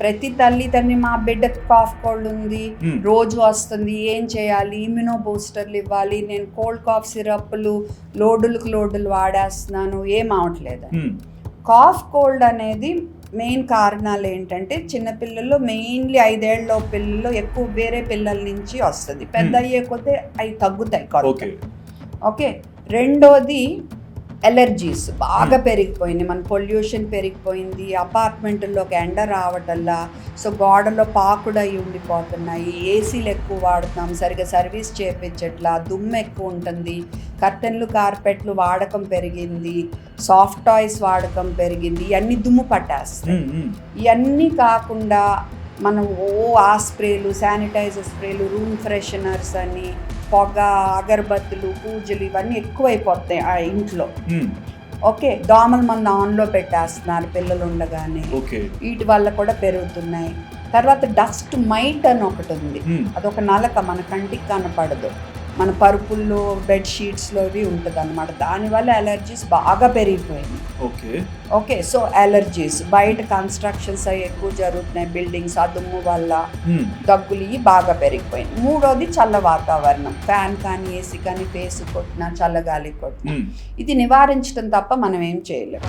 ప్రతి తల్లి తండ్రి మా బిడ్డకు కాఫ్ కోల్డ్ ఉంది. రోజు వస్తుంది. ఏం చేయాలి? ఇమ్యూనో బూస్టర్లు ఇవ్వాలి. నేను కోల్డ్ కాఫ్ సిరప్లు లోడులకు లోడులు వాడేస్తున్నాను. ఏం అవట్లేదు. కాఫ్ కోల్డ్ అనేది మెయిన్ కారణాలు ఏంటంటే చిన్నపిల్లల్లో మెయిన్లీ ఐదేళ్ళలో పిల్లల్లో ఎక్కువ వేరే పిల్లల నుంచి వస్తుంది. పెద్ద. అయ్యే కొద్దీ అవి తగ్గుతాయి ఓకే? రెండోది ఎలర్జీస్ బాగా పెరిగిపోయింది. మన పొల్యూషన్ పెరిగిపోయింది. అపార్ట్మెంట్లోకి ఎండ రావటల్లా సో గోడలో పాకుడు అయి ఉండిపోతున్నాయి. ఏసీలు ఎక్కువ వాడుతున్నాం. సరిగా సర్వీస్ చేపించట్లా దుమ్ము ఎక్కువ ఉంటుంది. కర్టెన్లు కార్పెట్లు వాడకం పెరిగింది. సాఫ్ట్ టాయ్స్ వాడకం పెరిగింది. ఇవన్నీ దుమ్ము పట్టేస్తాయి. ఉమ్, ఉమ్, ఇవన్నీ కాకుండా మనం ఓ ఆ స్ప్రేలు శానిటైజర్ స్ప్రేలు రూమ్ ఫ్రెషనర్స్ అని పొగ అగరబత్తులు పూజలు ఇవన్నీ ఎక్కువైపోతాయి ఆ ఇంట్లో. ఓకే దోమల మంది ఆన్లో పెట్టేస్తున్నారు పిల్లలు ఉండగానే. వీటి వల్ల కూడా పెరుగుతున్నాయి. తర్వాత డస్ట్ మైట్ అని ఒకటి ఉంది. అదొక నలక మన కంటికి కనపడదు. మన పరుపుల్లో బెడ్షీట్స్లో ఇవి ఉంటుంది అనమాట దానివల్ల అలర్జీస్ బాగా పెరిగిపోయినాయి ఓకే. ఓకే సో అలర్జీస్ బయట కన్స్ట్రక్షన్స్ అవి ఎక్కువ జరుగుతున్నాయి. బిల్డింగ్స్ ఆ దుమ్ము వల్ల దగ్గులు ఇవి బాగా పెరిగిపోయింది మూడోది చల్ల వాతావరణం. ఫ్యాన్ కానీ ఏసీ కానీ ఫేస్ కొట్టినా చల్లగాలి కొట్టినా ఇది నివారించడం తప్ప మనం ఏం చేయలేము